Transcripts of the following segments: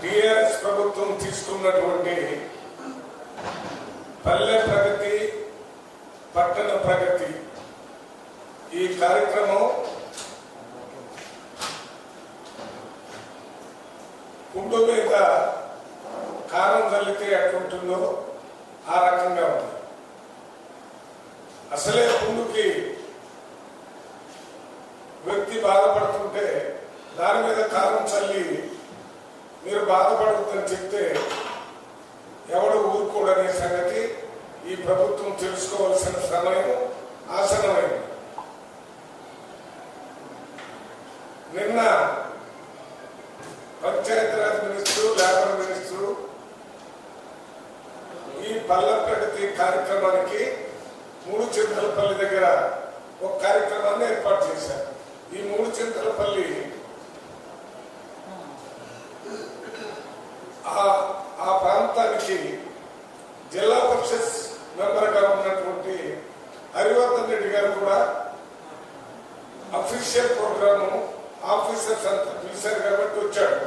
TRS ప్రభుత్వం తీసుకున్నటువంటి పల్లె ప్రగతి పట్టణ ప్రగతి ఈ కార్యక్రమం కుండు మీద కారం చల్లితే ఎట్లుంటుందో ఆ రకంగా ఉంది. అసలే కుండుకి వ్యక్తి బాధపడుతుంటే దాని మీద కారం చల్లి మీరు బాధపడుతుందని చెప్తే ఎవడు ఊరుకోడనే సంగతి ఈ ప్రభుత్వం తెలుసుకోవాల్సిన సమయం ఆసనమైంది నిన్న పంచాయతీరాజ్ మినిస్టర్ లేబర్ మినిస్టర్ ఈ పల్లె ప్రగతి కార్యక్రమానికి మూడు చింతలపల్లి దగ్గర ఒక కార్యక్రమాన్ని ఏర్పాటు చేశారు. ఈ మూడు చింతలపల్లి. ఆ ఆ ప్రాంతానికి జిల్లా పరిషత్ మెంబర్గా ఉన్నటువంటి హరివర్ధన్ రెడ్డి గారు కూడా అఫీషియల్ ప్రోగ్రాము ఆఫీసర్స్ అంతా పిలిచారు కాబట్టి వచ్చాడు.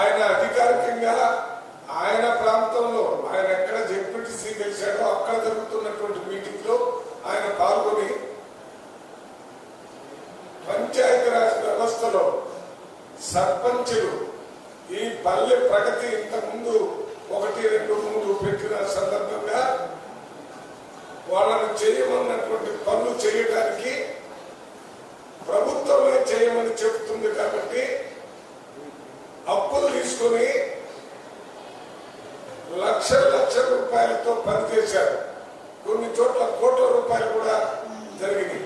ఆయన అధికారికంగా ఆయన ప్రాంతంలో ఆయన ఎక్కడ జెడ్పీటీసీ గెలిచాడో అక్కడ జరుగుతున్నటువంటి మీటింగ్లో ఆయన పాల్గొని పంచాయతీరాజ్ వ్యవస్థలో సర్పంచులు ఈ పల్లె ప్రగతి ఇంతకుముందు ఒకటి రెండు మూడు పెట్టిన సందర్భంగా వాళ్ళను చేయమన్నటువంటి పనులు చేయడానికి ప్రభుత్వమే చేయమని చెబుతుంది కాబట్టి అప్పులు తీసుకొని లక్షల లక్షల రూపాయలతో పనిచేశారు. కొన్ని చోట్ల కోట్ల రూపాయలు కూడా జరిగినాయి.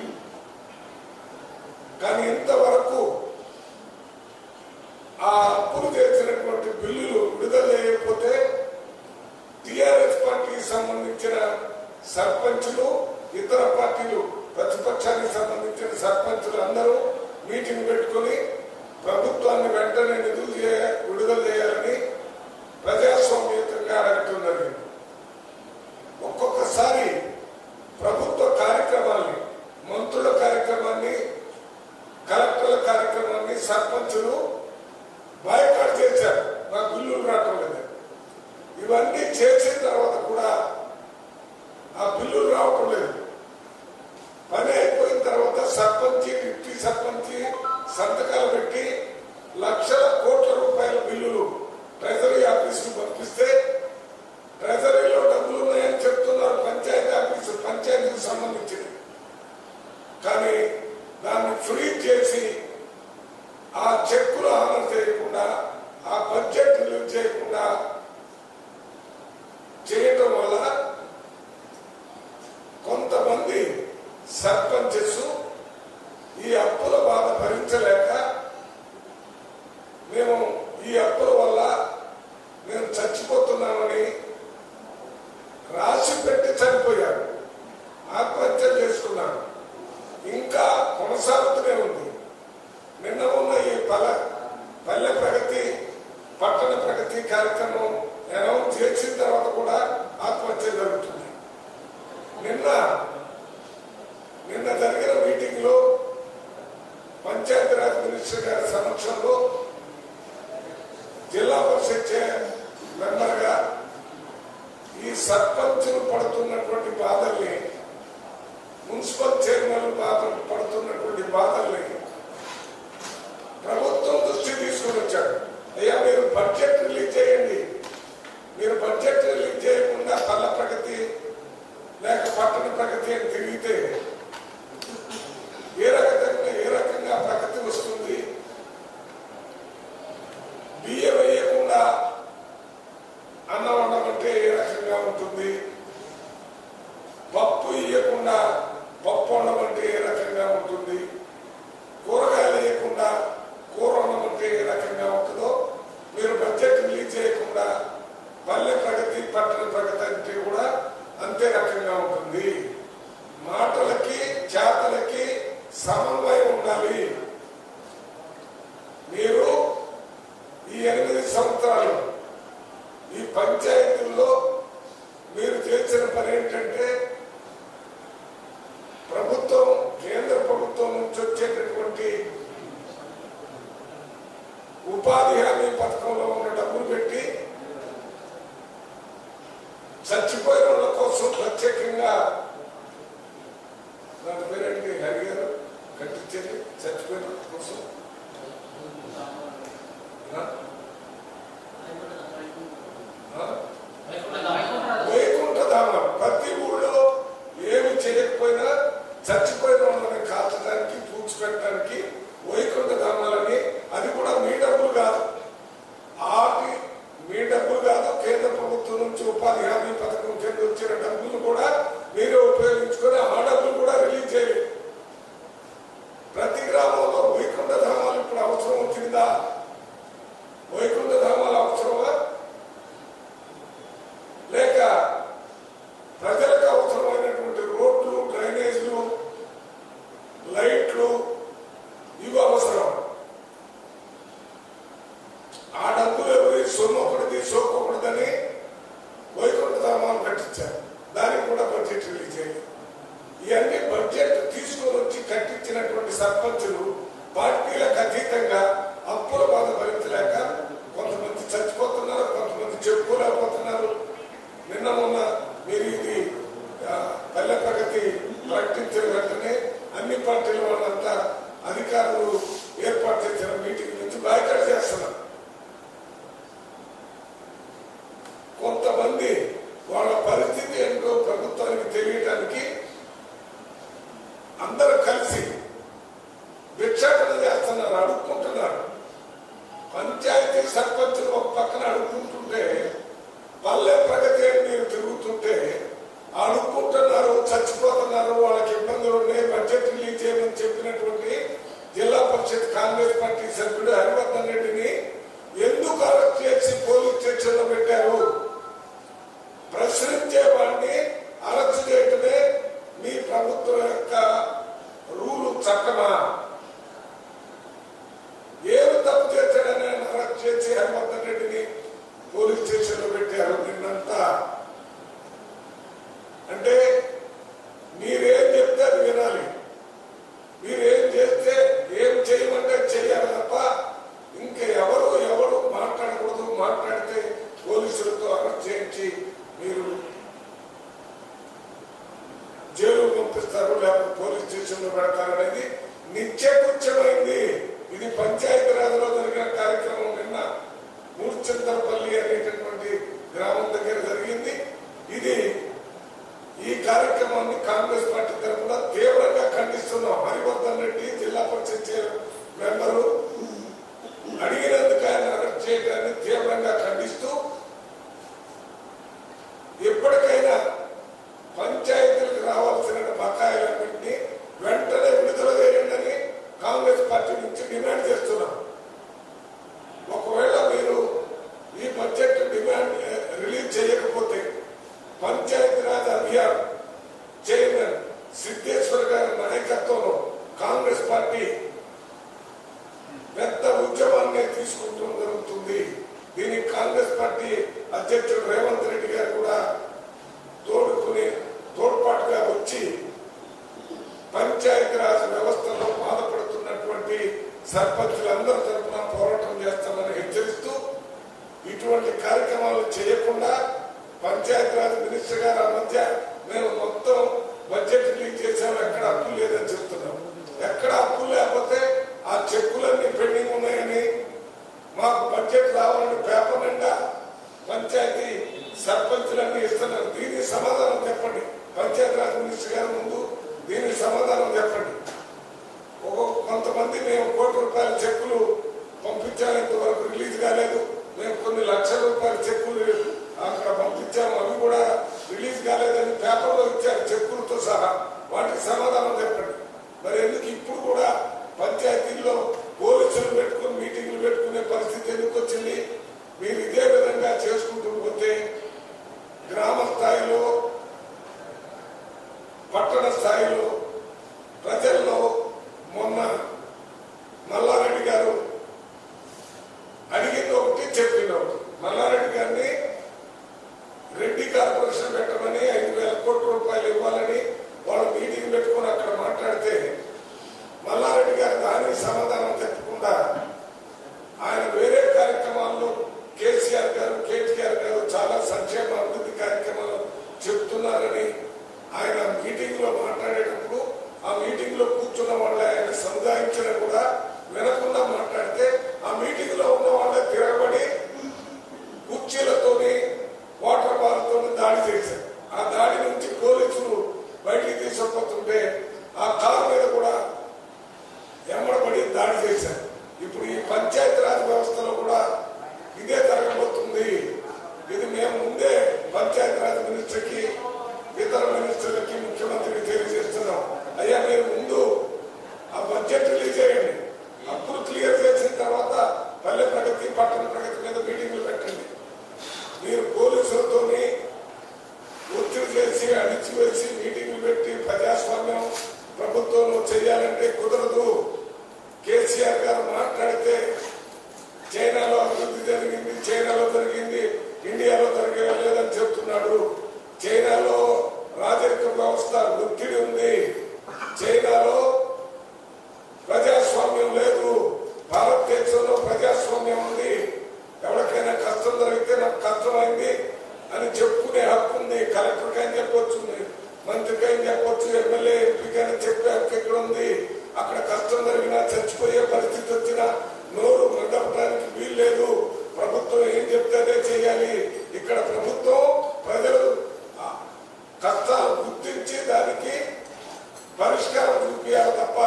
సర్పంచి సర్పంచి సంతకాలు పెట్టి లక్షల కోట్ల రూపాయల బిల్లులు ట్రెజరీ ఆఫీసుకు పంపిస్తే ట్రెజరీలో డబ్బులు ఉన్నాయని చెప్తున్నారు పంచాయతీ ఆఫీసు పంచాయతీకి సంబంధించింది కానీ దాన్ని ఫ్రీజ్ చేసి ఆ చెక్కులు అమలు చేయకుండా ఆ బడ్జెట్ రిలీజ్ చేయకుండా చేయటం వల్ల కొంతమంది సర్పంచెస్ ఈ అప్పుల బాధ భరించలేక మేము ఈ అప్పుల వల్ల మేము చచ్చిపోతున్నామని రాసి పెట్టి చనిపోయారు ఆత్మహత్య చేసుకున్నారు ఇంకా కొనసాగుతూనే ఉంది నిన్న ఉన్న ఈ పల్లె పల్లె ప్రగతి పట్టణ ప్రగతి కార్యక్రమం అనౌన్స్ చేసిన తర్వాత కూడా ఆత్మహత్య జరుగుతుంది నిన్న నిన్న జరిగిన మీటింగ్లో పంచాయతీరాజ్ మినిస్టర్ గారి సమక్షంలో జిల్లా పరిషత్ చైర్ మెంబర్గా ఈ సర్పంచులు పడుతున్నటువంటి బాధల్ని మున్సిపల్ చైర్మన్ బాధ పడుతున్నటువంటి బాధల్ని ప్రభుత్వం దృష్టి తీసుకుని వచ్చాడు అయ్యా మీరు బడ్జెట్ రిలీజ్ చేయండి మీరు బడ్జెట్ రిలీజ్ చేయకుండా పల్లె ప్రగతి లేక పట్టణ ప్రగతి అని తిరిగితే ఏ రకంగా ఏ రకంగా ప్రగతి వస్తుంది బియ్యం వేయకుండా అన్నం వండమంటే ఏ ఉంటుంది పప్పు ఇవ్వకుండా పప్పు వండమంటే ఏ రకంగా ఉంటుంది? కూరగాయలు వేయకుండా కూర వండమంటే ఏ రకంగా ఉంటుందో మీరు బడ్జెట్ రిలీజ్ చేయకుండా పల్లె ప్రగతి పట్టణ ప్రగతి అంటే కూడా అంతే రకంగా ఉంటుంది. మాటలకి చేతలకి సమన్వయం ఉండాలి. మీరు ఈ ఎనిమిది సంవత్సరాలు ఈ పంచాయతీల్లో తీసుకెళ్ళి చచ్చిపోయిన కోసం వైకుంఠధామం ప్రతి ఊళ్ళో ఏమి చేయకపోయినా చచ్చిపోయిన వాళ్ళని కాల్చడానికి పూడ్చిపెట్టడానికి వైకుంఠధామాలని అది కూడా మీ డబ్బులు కాదు ఆటి మీ డబ్బులు కాదు కేంద్ర ప్రభుత్వం నుంచి ఉపాధి చేసి హనుమంతన్ రెడ్డిని పోలీస్ స్టేషన్లో పెట్టారు నిన్నంతా. అంటే మీరేం చెప్తే అది వినాలి. మీరేం చేస్తే ఏం చేయమంటే చేయాలి తప్ప ఇంకా ఎవరు ఎవరు మాట్లాడకూడదు మాట్లాడితే పోలీసులతో అరెస్ట్ చేయించి మీరు జైలు పంపిస్తారు లేకపోతే పోలీస్ స్టేషన్లో పెడతారనేది నిత్యకృత్యమైంది. ఇది పంచాయతీరాజ్లో జరిగిన కార్యక్రమం నిన్న మూర్చంతరపల్లి అనేటటువంటి గ్రామం దగ్గర జరిగింది. ఇది ఈ కార్యక్రమాన్ని కాంగ్రెస్ పార్టీ తరఫున తీవ్రంగా ఖండిస్తున్నాం. హరివర్ధన్ రెడ్డి జిల్లా పరిషత్ మెంబరు నిర్ణయం తీసుకుంటూ జరుగుతుంది. దీనికి కాంగ్రెస్ పార్టీ అధ్యక్షుడు రేవంత్ రెడ్డి గారు కూడా తోడుకుని తోడ్పాటుగా వచ్చి పంచాయతీరాజ్ వ్యవస్థలో బాధపడుతున్నటువంటి సర్పంచులందరూ తరఫున పోరాటం చేస్తామని హెచ్చరిస్తూ ఇటువంటి కార్యక్రమాలు చేయకుండా పంచాయతీరాజ్ మినిస్టర్ గారు వ్యాపారంలో ఇచ్చారు చెక్కులతో సహా. వాటికి సమాధానం చెప్పండి. చేస్తారని ఆయన మీటింగ్లో మాట్లాడేటప్పుడు ఆ మీటింగ్లో ప్రభుత్వంలో చేయాలంటే కుదరదు. కేసీఆర్ గారు మాట్లాడితే చైనాలో అభివృద్ధి జరిగింది చైనాలో జరిగింది ఇండియాలో జరగలేదని చెప్తున్నాడు. చైనాలో రాజరిక వ్యవస్థ ఒత్తిడి ఉంది. చైనాలో ప్రజాస్వామ్యం లేదు. భారతదేశంలో ప్రజాస్వామ్యం ఉంది. ఎవరికైనా కష్టం జరిగితే నాకు కష్టమైంది అని చెప్పుకునే హక్కు ఉంది. కలెక్టర్కి అని చెప్పొచ్చు. మంత్రికి అని ఎమ్మెల్యే ఎంపీకైనా అని చెప్పే హక్కు ఉంది అక్కడ కష్టం జరిగినా చచ్చిపోయే పరిస్థితి వచ్చినా నోరు మృదపడానికి వీల్లేదు ప్రభుత్వం ఏం చెప్తే అదే చేయాలి. ఇక్కడ ప్రభుత్వం ప్రజలు కష్టాలు గుర్తించి దానికి పరిష్కారం చూపించాలి తప్ప